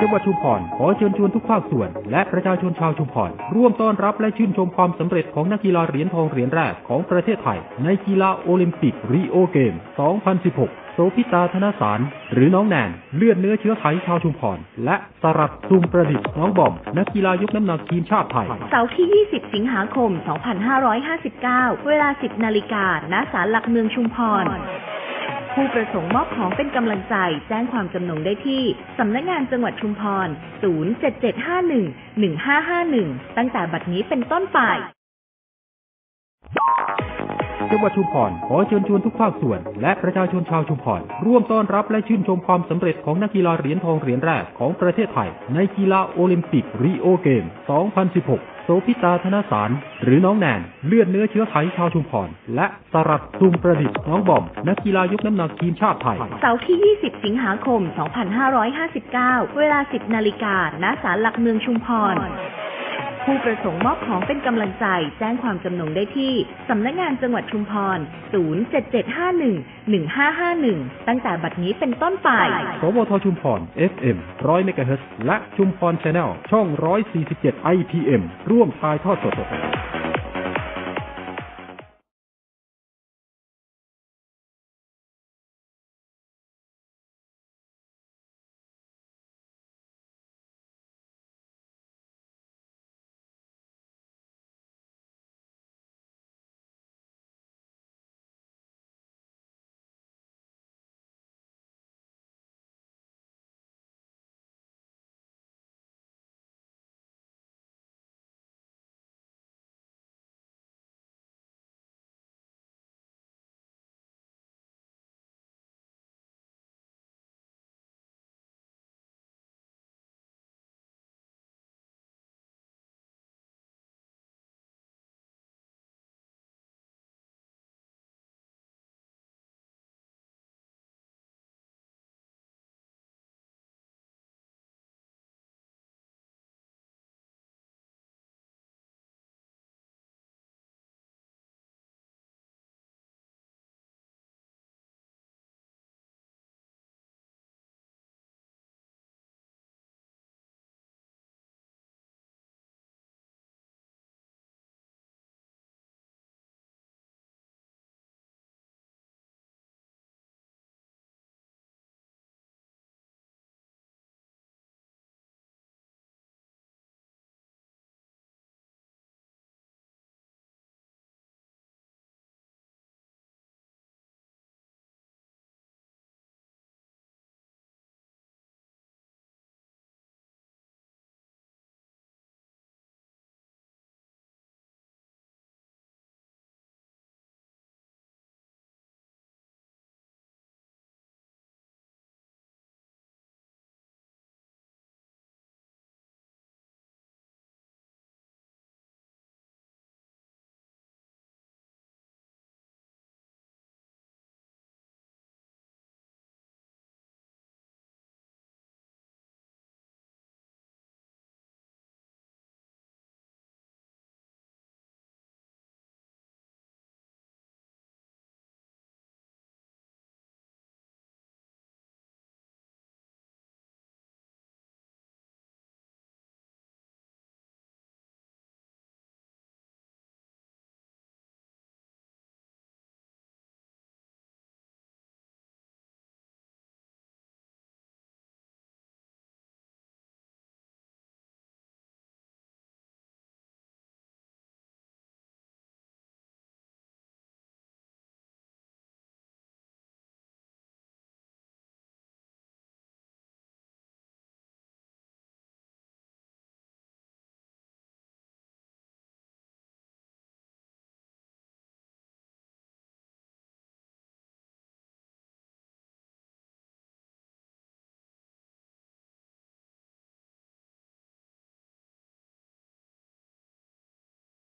จังหวัดชุมพรขอเชิญชวนทุกภาคส่วน และประชาชนชาวชุมพรร่วมต้อนรับและชื่นชมความสำเร็จของนักกีฬาเหรียญทองเหรียญแรกของประเทศไทย ในกีฬาโอลิมปิกรีโอเกม 2016โสพิตาธนสาร หรือน้องแนน เลือดเนื้อเชื้อไทยชาวชุมพร และสรัตซุมประดิษฐ์น้องบอม นักกีฬายกน้ำหนักทีมชาติไทย เสาร์ที่ 20 สิงหาคม 2559 เวลา 10 นาฬิกาณศาลหลักเมืองชุมพร ผู้ประสงค์มอบของเป็นกำลังใจ แจ้งความจำนงได้ที่สำนักงานจังหวัดชุมพร 07751-1551 ตั้งแต่บัดนี้เป็นต้นไป จังหวัดชุมพรขอเชิญชวนทุกภาคส่วน และประชาชนชาวชุมพรร่วมต้อนรับและชื่นชมความสำเร็จของนักกีฬาเหรียญทองเหรียญแรกของประเทศไทย ในกีฬาโอลิมปิกรีโอเกม 2016 โสพิตาธนสาร หรือน้องแนน เลือดเนื้อเชื้อไทยชาวชุมพร และสรัตซุมประดิษฐ์น้องบอม นักกีฬายกน้ำหนักทีมชาติไทย เสาร์ที่ 20 สิงหาคม 2559 เวลา 10 นาฬิกาณศาลหลักเมืองชุมพร ผู้ประสงค์มอบของเป็นกำลังใจ แจ้งความจำนงได้ที่ สำนักงานจังหวัดชุมพร 07751-1551 ตั้งแต่บัดนี้เป็นต้นไป สวทชุมพร FM 100เมกะเฮิรตซ์และชุมพรชาแนลช่อง 147 IPM ร่วมถ่ายทอดสด